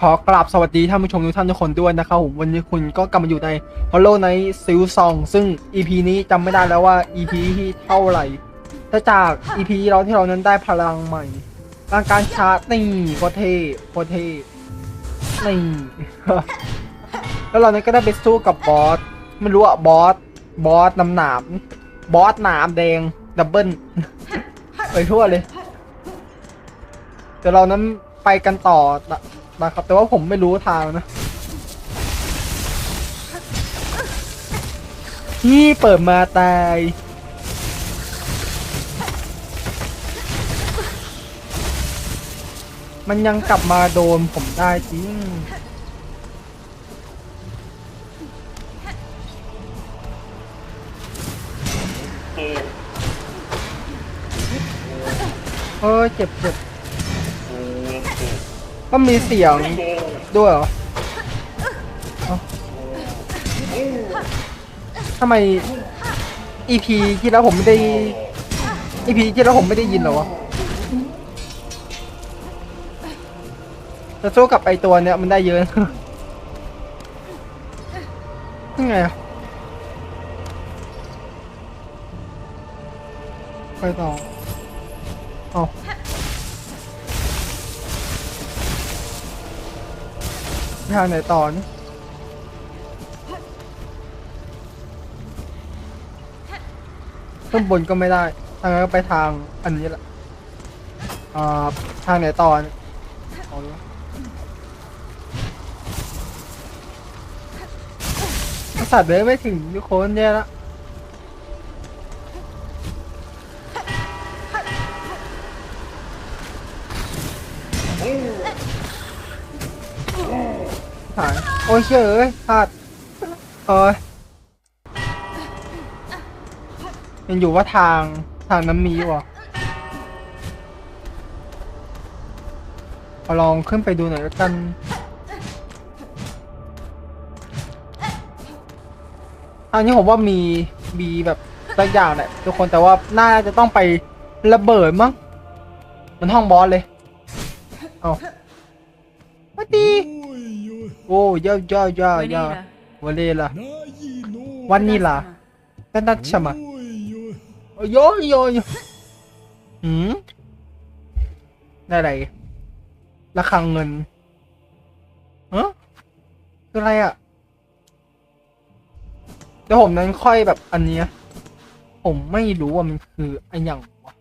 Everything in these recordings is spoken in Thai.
ขอกราบสวัสดีท่านผู้ชมทุกท่านทุกคนด้วยนะครับผมวันนี้คุณก็กลับมาอยู่ใน Hollow Knight s i l Song ซึ่ง EP นี้จำไม่ได้แล้วว่า EP ที่เท่าไหร่แต่จาก EP เราที่เรานั้นได้พลังใหม่ร่างการชาร์จนี่โคเทโคเทนี่ แล้วเรานั้นก็ได้ไปสู้กับบอสไม่รู้อะบอสบอสน้ำหนามบอสหนามแดงดับเบิลไปทั่วเลยเดี๋ยวเรานั้นไปกันต่อ นะครับ แต่ว่าผมไม่รู้ทางนะที่เปิดมาตายมันยังกลับมาโดนผมได้จริง เออเจ็บเจ็บ ก็มีเสียงด้วยเหรอทำไม EP ที่แล้วผมไม่ได้ EP ที่แล้วผมไม่ได้ยินเหรอวะจะสู้กับไอตัวเนี้ยมันได้เยอะยังไงอะไปต่อ ทางไหนตอนี่ข้างบนก็ไม่ได้ทางนั้นก็ไปทางอันนี้แหละอ่าทางไหนตอนเอาดูสัตว์เดินไม่ถึงทุกคนแย่ละ เชื่ยเอ้ยพลาดเอ้ยยังอยู่ว่าทางทางน้ำมีวะเอาลองขึ้นไปดูหน่อยแล้วกันอันนี้ผมว่ามีมีแบบสักอย่างแหละทุกคนแต่ว่าน่าจะต้องไประเบิดมั้งมันห้องบอสเลย เอาสวัดี โอ้ยายายายาวันนี้ล่ะวันนี้ล่ะนั่นนั่นใช่ไหมโยโยโยหืมได้อะไรระฆังเงินฮะคืออะไรอะเดี๋ยวผมนั้นค่อยแบบอันเนี้ยผมไม่รู้ว่ามันคืออันอย่างวะ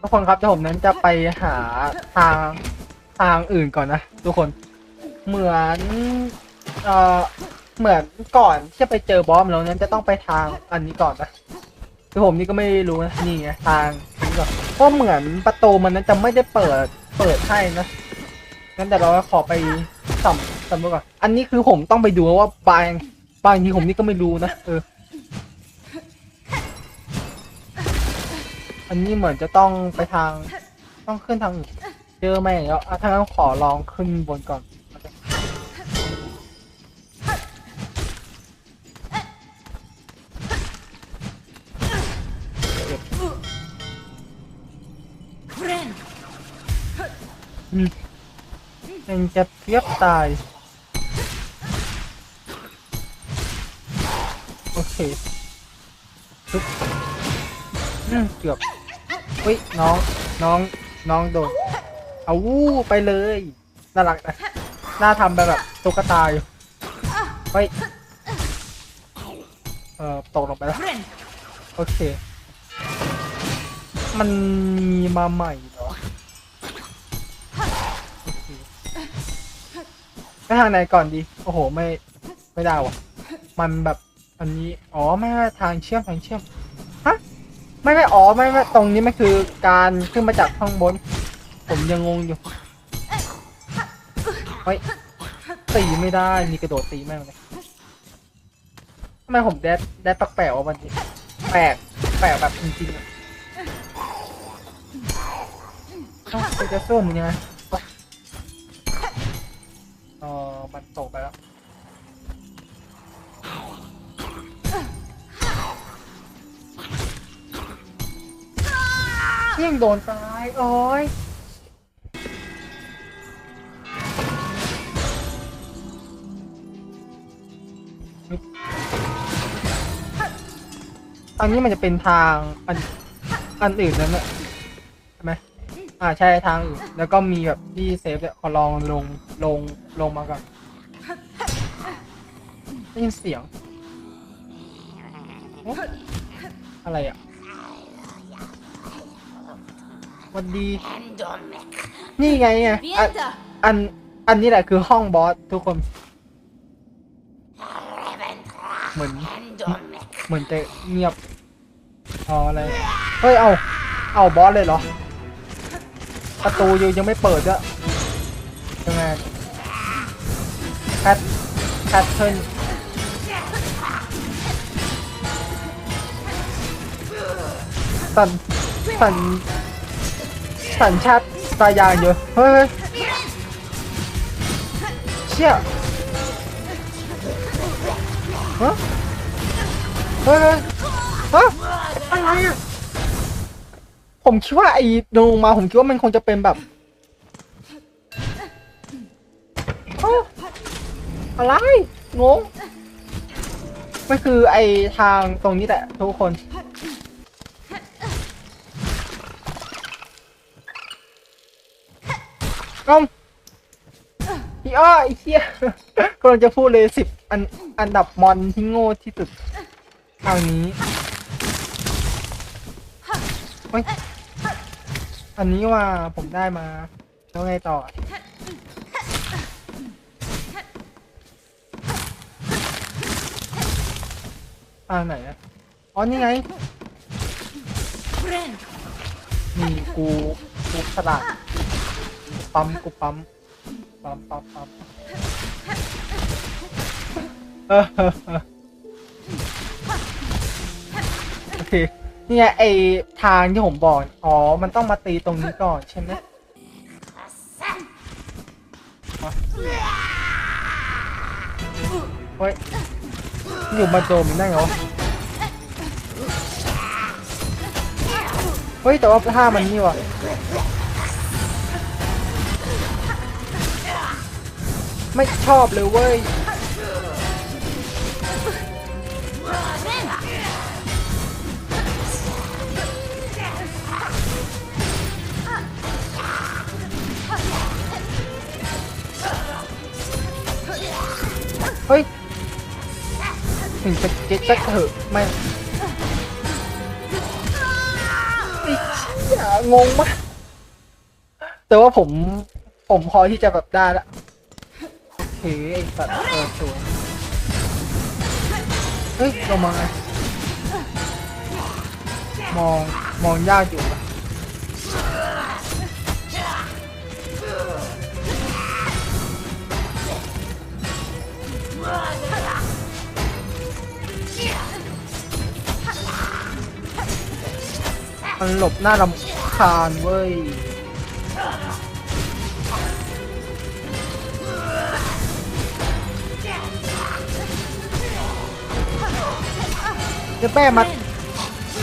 ทุกคนครับเดี๋ยวผมนั้นจะไปหาทางทางอื่นก่อนนะทุกคน เหมือนเอ่อเหมือนก่อนที่จะไปเจอบอสแล้วนั้นจะต้องไปทางอันนี้ก่อนนะคือผมนี่ก็ไม่รู้นะนี่ไงทางนี้ก่อนเพราะเหมือนประตูมันนั้นจะไม่ได้เปิดเปิดให้นะงั้นแต่เราขอไปสำสำรวจก่อนอันนี้คือผมต้องไปดูว่าบางบางทีผมนี่ก็ไม่รู้นะเออ อันนี้เหมือนจะต้องไปทางต้องขึ้นทางอื่นเจอไหมแล้วอะถ้างั้นขอลองขึ้นบนก่อน ยังจะเพียบตาย โอเคปึ๊บอืมเกือบเฮ้ยน้องน้องน้องโดนเอาวู้ไปเลยน่ารักนะน่าทำไปแบบตุ๊กตาอยู่เฮ้ยเอ่อตกลงไปแล้ว โอเค มันมีมาใหม่ ไปทางไหนก่อนดี โอ้โห ไม่ ไม่ได้ว่ะ มันแบบอันนี้ อ๋อ ไม่ทางเชื่อมทางเชื่อม ฮะ ไม่ไม่อ๋อ ไม่ไม่ตรงนี้มันคือการขึ้นมาจากข้างบน ผมยังงงอยู่เฮ้ยตีไม่ได้ มีกระโดดตีแม่งเลยทำไมผมแดดแดดแปลกๆวะวันนี้ แปลก แปลกแบบจริงๆอะเอ้าจะจะสู้มึงยังไง มันตกไปแล้วเพิ่งโดนตายโอ้ยอันนี้มันจะเป็นทางอันอันอื่นนั่นแหละใช่ไหมอ่าใช่ทางอื่นแล้วก็มีแบบที่เซฟเนี่ยขอลองลงลงลงมาก่อน ได้ยินเสียง อะไรอะวันดี นี่ไงอะอันอัน อันนี้แหละคือห้องบอสทุกคน เหมือน เหมือนจะเงียบเออะไร เฮ้ย เอา เอาบอสเลยเหรอ ประตูยังยังไม่เปิดด้วยยังไงแพทแพทเทิร์น สันสันสัญชาติตายางเยอะเฮ้ยเฮ้ยเชี่ยฮะเฮ้ยเฮ้ยฮะอะไรอะผมคิดว่าไอ้ลงมาผมคิดว่ามันคงจะเป็นแบบเอ้าอะไรงงมันคือไอ้ทางตรงนี้แหละทุกคน เอ้าพี่อ้อไอ้เหี้ยกำลังจะพูดเลยสิบอันอันดับมอนที่โง่ที่สุดทางนี้เฮ้ยอันนี้ว่าผมได้มา แล้วไงต่อทางไหนอะอ๋อ นี่ไง Friend! นี่กูกูฉลาด ปั๊มกูปั๊มปั๊มปั๊มปั๊มเออเออเออโอเคนี่ไงไอทางที่ผมบอก อ๋อ มันต้องมาตีตรงนี้ก่อนใช่ไหมมาเฮ้ยอยู่มาโจมได้ไงวะเฮ้ย แต่ว่าท่ามันนี่ว่ะ ไม่ชอบเลยเว้ยเฮ้ยถึงจะเก็ตก็เถอะไม่ไอ้เชี่ยงงมากแต่ว่าผมผมพอที่จะแบบได้ละ โอไอ้สัตว์เออสวเฮ้ยลงมาไงมองมองยากอยู่อะมันหลบหน้ารำคาญเว้ย เดี๋ยวแป้มา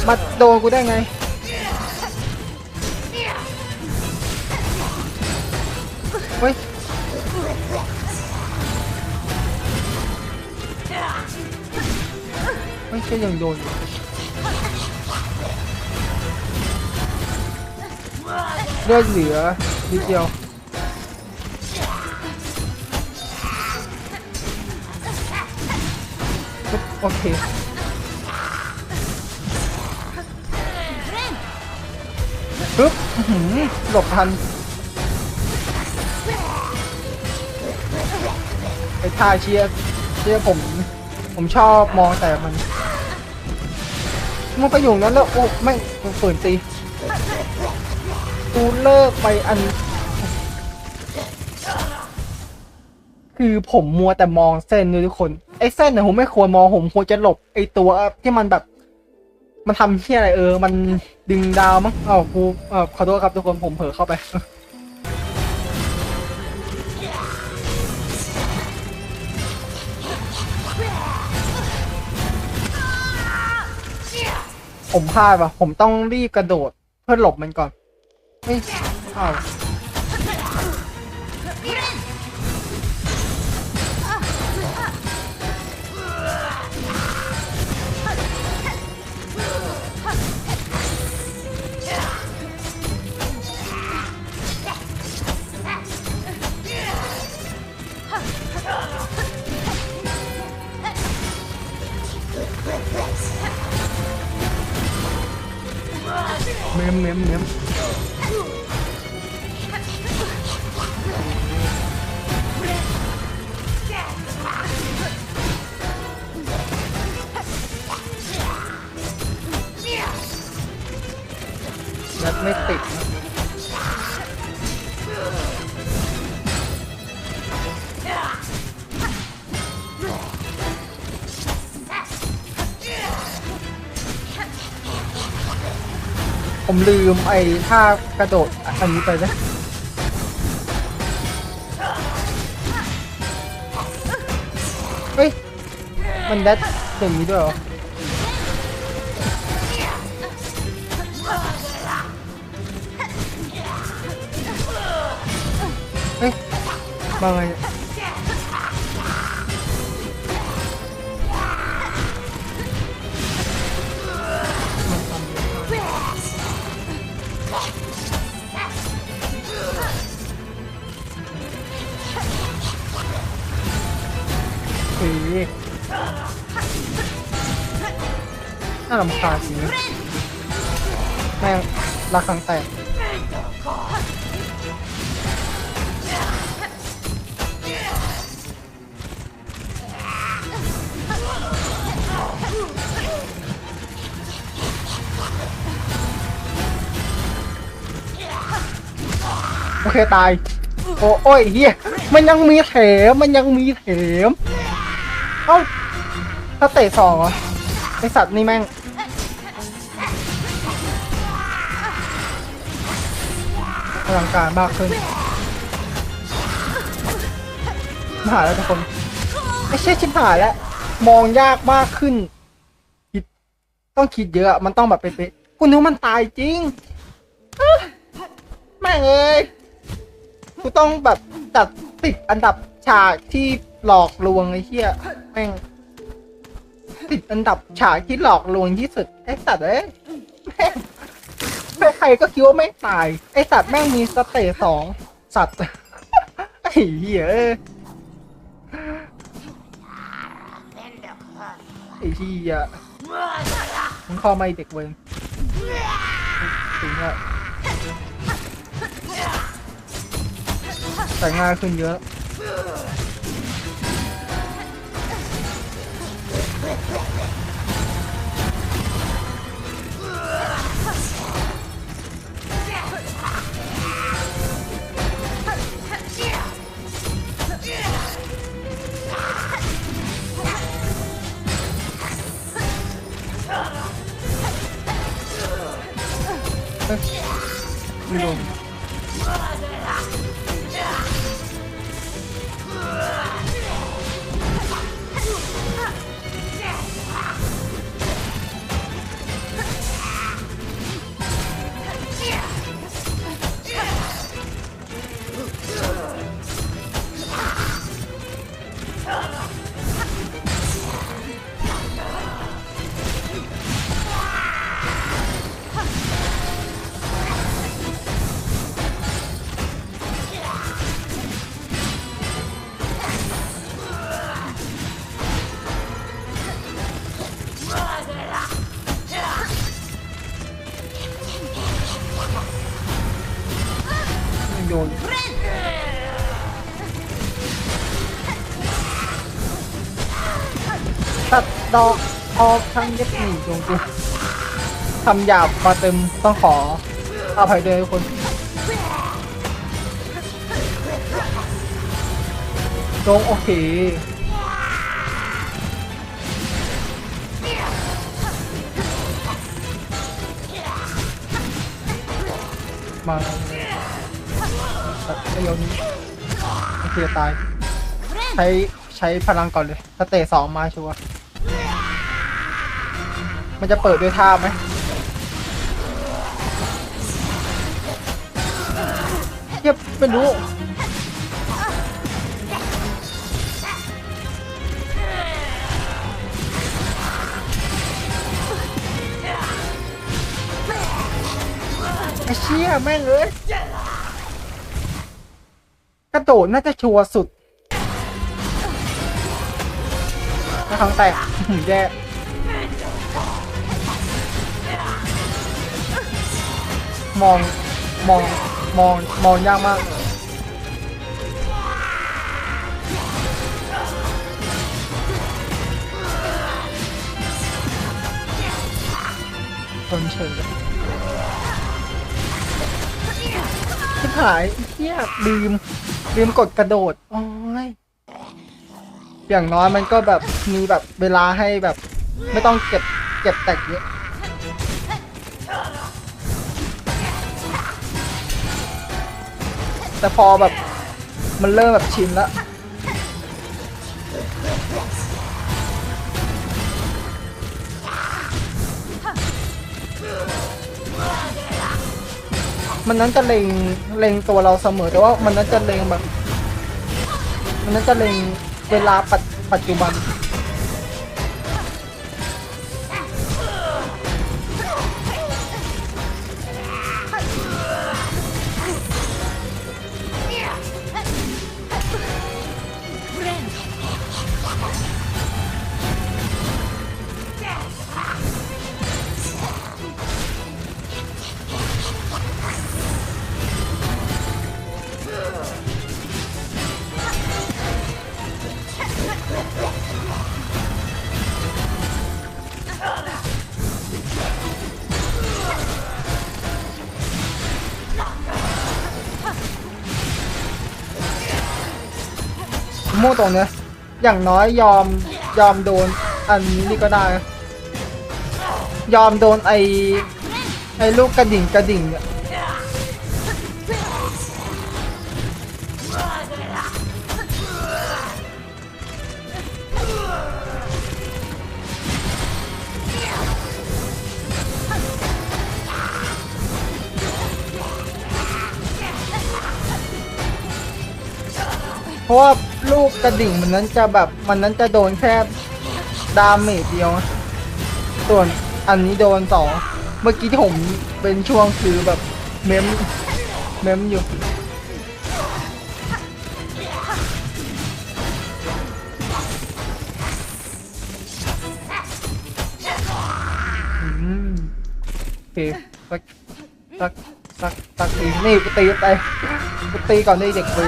มาโดนกูได้ไง เฮ้ย ไม่ใช่ยังโดนเลือดเหลือนิดเดียวโอเค ปึ๊บหือหลบทันไอ้ท่าเชียร์เชียร์ผม ผมชอบมองแต่มันมันไปอยู่นั้นแล้วโอ้ไม่งฝืนตีกูเลิกไปอัน คือผมมัวแต่มองเส้นด้วยทุกคนไอ้เส้นเนี่ยผมไม่ควรมองผมควรจะหลบไอ้ตัวที่มันแบบ มันทำที่อะไรเออ มันดึงดาวมั้งเอ้ากูเออขอโทษครับทุกคนผมเผลอเข้าไป ผมพลาดว่ะ ผมต้องรีบกระโดดเพื่อหลบมันก่อนเฮ้ยอ้าว มเม ลืมไอ้ท่ากระโดดอันนี้ไปนะเฮ้ย มันดัดอย่างนี้ด้วยเหรอ เฮ้ยมาไงารำคาญจริงแม่งรักครั้งแตกโอเคตาย โอ้โอ้ยเฮียมันยังมีเถมมันยังมีเถมเอ้าถ้าเตะสองเหรอไอสัตว์นี่แม่ง พลังการมากขึ้นหายแล้วทุกคนไอ้เชี่ยชิบหายแล้ว มองยากมากขึ้น คิด ต้องคิดเยอะมันต้องแบบเป๊ะๆคุณนึกว่ามันตายจริงแม่งเอ้ยกูต้องแบบจัดติดอันดับฉากที่หลอกลวงไอ้เหี้ยแม่งติดอันดับฉากที่หลอกลวงที่สุดไอ้สัตว์เอ้ยแม่ง ใครๆก็คิดว่าไม่ตาย ไอ้สัตว์แม่งมีสเตจสองสัตว์ ไอ้เหี้ยเอ้ยไอ้เหี้ยมึงเข้ามาไอ้เด็กเวงถึงอะแต่ง่ายขึ้นเยอะ ดอกออกทั้งเย็บหนีจงกูทำหยาบมาเต็มต้องขออภัยด้วยทุกคนจงโอเคมาตัดไม่ยนโอเคตาย ใช้ใช้พลังก่อนเลยสเตจสองมาชัวร์ มันจะเปิดด้วยท่าไหมเยียบไม่รู้ไอ้เชี่ยแม่งเอ้ยกระโดดน่าจะชัวร์สุดนะครั้งแตกแย่ มองมองมองมองยากมากคนเฉยชิบหายเฮียลืมลืมกดกระโดดโอ้ยอย่างน้อยมันก็แบบมีแบบเวลาให้แบบ ไม่ต้องเก็บเก็บแตกเยอะ แต่พอแบบมันเริ่มแบบชินแล้วมันนั้นจะเล็งเล็งตัวเราเสมอแต่ว่ามันนั้นจะเล็งแบบ มันนั้นจะเล็งเวลาปัจปัจจุบัน มู่ตรงเนี้ยอย่างน้อยยอมยอมโดนอันนี้นี่ก็ได้ ยอมโดนไอไอลูกกระดิ่งกระดิ่งเนี่ยเพราะว่า ลูกกระดิ่งมันนั้นจะแบบมันนั้นจะโดนแค่ดาเมจเดียว ส่วนอันนี้โดนสองเมื่อกี้ที่ผมเป็นช่วงคือแบบเมมเมมอยู่อืมโอเคสักสักสักสักทีนี่กูตีไปกูตีก่อนได้เด็กเว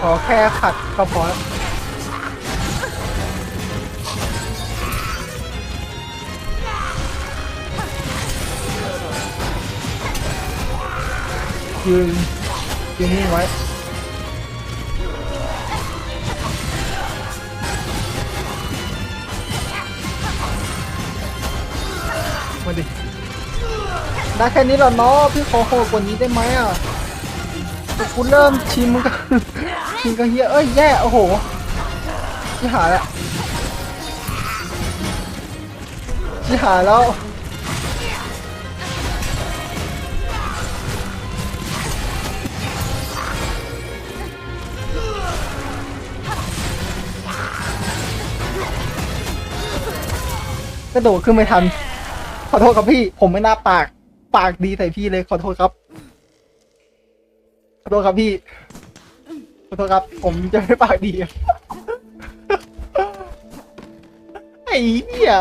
ขอแค่ขัดก็พอยืนยืนนิ่งไว้มาดิ ได้แค่นี้เหรอเนาะพี่ขอโหดกว่านี้ได้ไหมอะแต่กูเริ่มชิมมัน ก็ชิมก็เฮียเอ้ยแย่โอ้โหที่หายละที่หายแล้วกระโดดขึ้นไม่ทัน ขอโทษครับพี่ ผมไม่น่าปาก ปากดีใส่พี่เลย ขอโทษครับ ขอโทษครับพี่ ขอโทษครับ ผมจะไม่ปากดีไอ้เหี้ย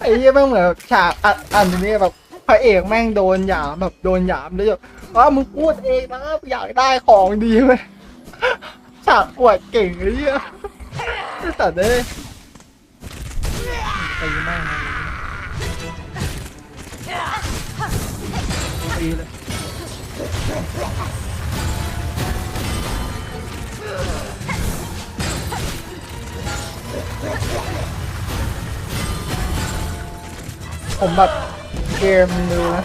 ไอ้เหี้ยแม่งเหมือนแบบฉากอันอันนี้แบบพระเอกแม่งโดนหยามแบบโดนหยามแล้วแบบว่ามึงพูดเองนะอยากได้ของดีไหมฉากอวดเก่งไอ้เหี้ยแต่เด้ตีแม่งเลยตีเลย ผมแบบเกมดูนะ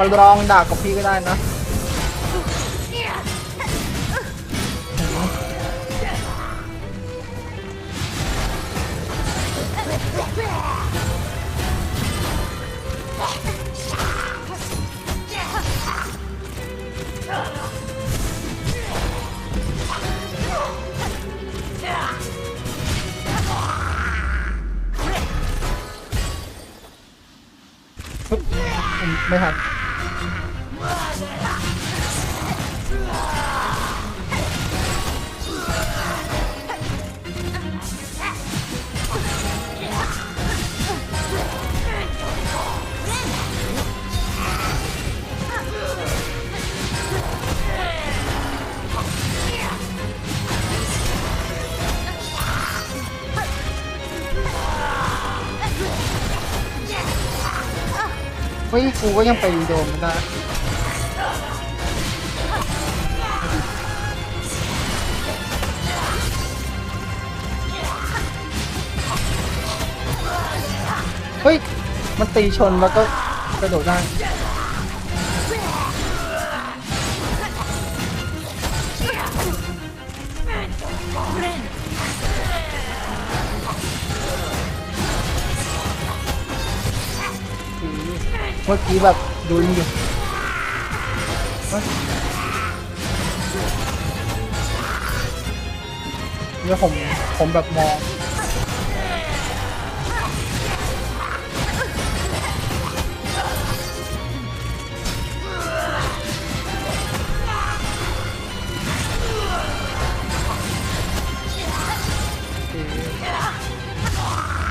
ไปลองด่ากับพี่ก็ได้นะ เฮ้ยกูก็ยังไปโดมมันได้เฮ้ย มันตีชนแล้วก็กระโดดได้ มื่อกี้แบบดูนี่อยู่เฮ้ยเนี่ยผม ผมแบบมอง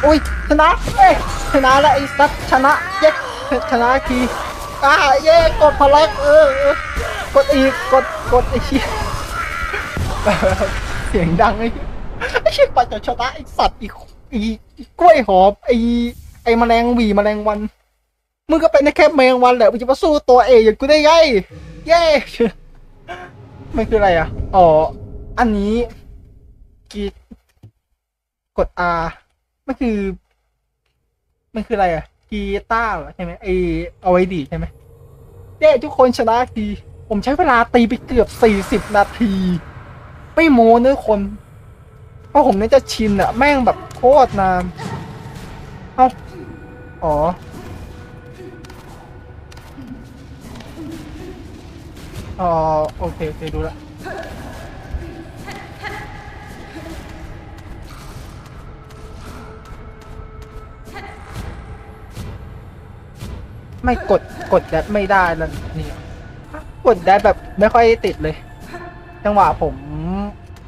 อุ้ยชนะเอ้ยชนะแล้วไอ้สัตว์ชนะเย้ ชนะทีอ่าเย้กดพลังเออเออกดอีกกดกดไอ้เชี่ยเสียงดังไอ้ไอ้เชี่ยกว่าจะชนะไอ้สัตว์อีกอีกล้วยหอมไอ้ไอ้แมลงวีแมลงวันมึงก็เป็นแค่แมลงวันแหละมึงจะมาสู้ตัวเออย่างกูได้ไงเย้มันคืออะไรอะอ๋ออันนี้กีกด R มันคือ มันคืออะไรอะ กีตาร์เหรอใช่ไหมไอเอาไว้ดีใช่ไหมเด้ทุกคนชนะที ผมใช้เวลาตีไปเกือบสี่สิบนาที ไม่โม้เนื้อคน เพราะผมเนี่ยจะชินอะแม่งแบบโคตรนาน เอ้าอ๋อ อ๋อ โอเค โอเค ดูละ ไม่กดกดแดดไม่ได้แล้วนี่กดแดดแบบไม่ค่อยติดเลย จังหวะผม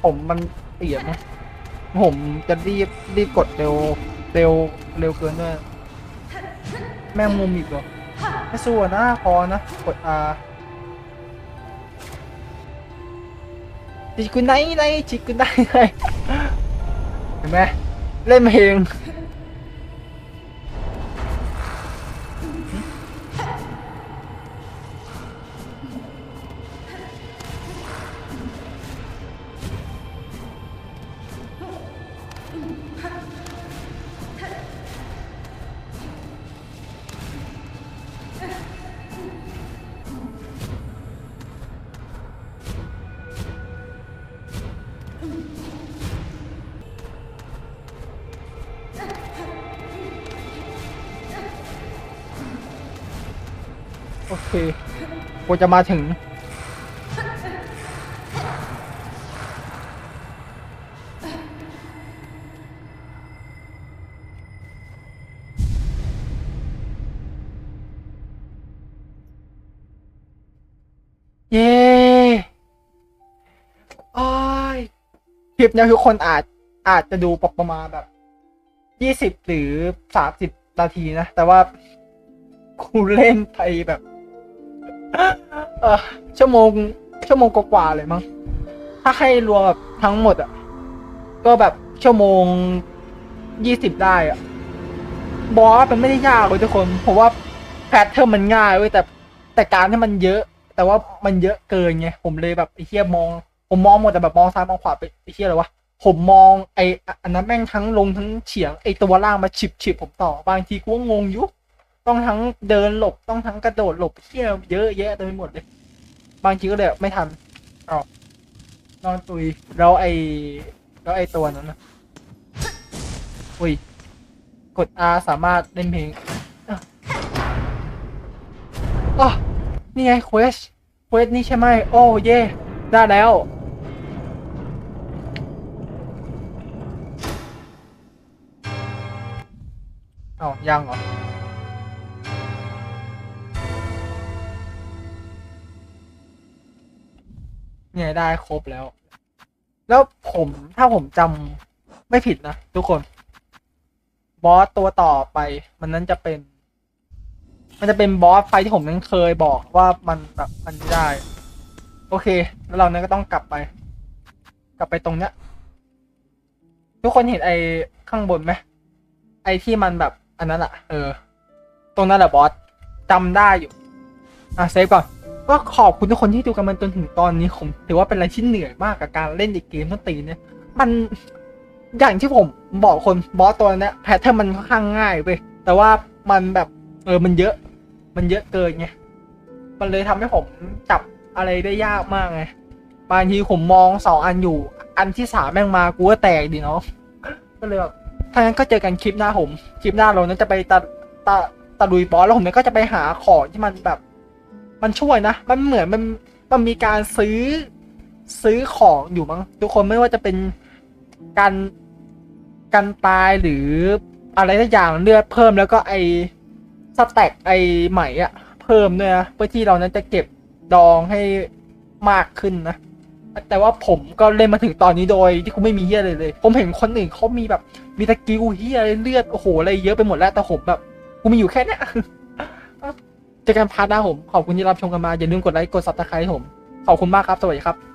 ผมมันเปียกนะผมจะรีบรีบกดเร็วเร็วเร็วเกินด้วยแม่งมุมอีกเหรอไม่สู้อะนะพอนะกด R จิกุไนไนจิกุไนไนเห็นไหมเล่นเพลง เคกูจะมาถึง เย้โอ้ยคลิปเนี้ยทุกคนอาจอาจจะดูประมาณแบบยี่สิบหรือสามสิบนาทีนะ แต่ว่ากูเล่นไปแบบ เออชั่วโมง ชั่วโมงกว่าๆเลยมั้งถ้าให้รวมแบบทั้งหมดอะ ก็แบบชั่วโมงยี่สิบได้อะ บอสมันไม่ได้ยากเลยทุกคนผมว่าแพทเทิร์นมันง่ายเว้ยแต่แต่การที่มันเยอะ แต่ว่ามันเยอะเกินไงผมเลยแบบไอ้เหี้ยมอง ผมมองหมดแต่แบบมองซ้ายมองขวาไปไอ้เหี้ยอะไรวะผมมองไอ้อันนั้นแม่งทั้งลงทั้งเฉียงไอ้ตัวล่างมาฉิบฉิบผมต่อบางทีกูก็งงอยุ ต้องทั้งเดินหลบต้องทั้งกระโดดหลบเที่ยวเยอะแยะเต็มไปหมดเลย บางทีก็เลยไม่ทันเอานอนตุยแล้วไอ้แล้วไอตัวนั้นนะอุ้ยกด R สามารถเล่นเพลงอ๋อนี่ไงเควสเควสนี่ใช่ไหมโอ้เย่ได้แล้วเอายังเหรอ เนี่ยได้ครบแล้ว แล้วผมถ้าผมจำไม่ผิดนะทุกคน บอสตัวต่อไป มันนั้นจะเป็น มันจะเป็นบอสไฟที่ผมนั้นเคยบอกว่ามันแบบมันไม่ได้ โอเค แล้วเราเนั้นก็ต้องกลับไป กลับไปตรงเนี้ย ทุกคนเห็นไอ้ข้างบนไหมไอ้ที่มันแบบอันนั้นอะเออ ตรงนั้นแหละบอสจำได้อยู่ อะเซฟก่อน ก็ขอบคุณทุกคนที่ดูกันมาจนถึงตอนนี้ผมถือว่าเป็นอะไรที่เหนื่อยมากกับการเล่นอีกเกมต้นตีเนี่ย มันอย่างที่ผมบอกคนบอสตัวนี้แพทเทิร์นมันค่อนข้างง่ายไปแต่ว่ามันแบบเออมันเยอะ มันเยอะเกินไงมันเลยทำให้ผมจับอะไรได้ยากมากไงบางทีผมมองสองอันอยู่ อันที่สามแม่งมากูก็แตกดีเนาะก็เลยแบบถ้างั้นก็เจอกันคลิปหน้าผม คลิปหน้าเรานั้นจะไปตะตะตะลุยบอสแล้วผมเนี่ยก็จะไปหาของที่มันแบบ มันช่วยนะ มันเหมือนมันมันมีการซื้อซื้อของอยู่มั้งทุกคนไม่ว่าจะเป็นการการตายหรืออะไรสักอย่างเลือดเพิ่มแล้วก็ไอสแต็กไอไหมอะเพิ่มด้วยนะเพื่อที่เรานั้นจะเก็บดองให้มากขึ้นนะแต่ว่าผมก็เล่นมาถึงตอนนี้โดยที่คุณไม่มีเฮียเลยเลย ผมเห็นคนอื่นเขามีแบบมีตะกิวเฮียเลือดโอ้โหอะไรเยอะไปหมดแล้วแต่ผมแบบกูมีอยู่แค่เนี้ย เจอกันพาร์ทหน้าผม ขอบคุณที่รับชมกันมา อย่าลืมกดไลค์ กดซับสไครต์ผม ขอบคุณมากครับ สวัสดีครับ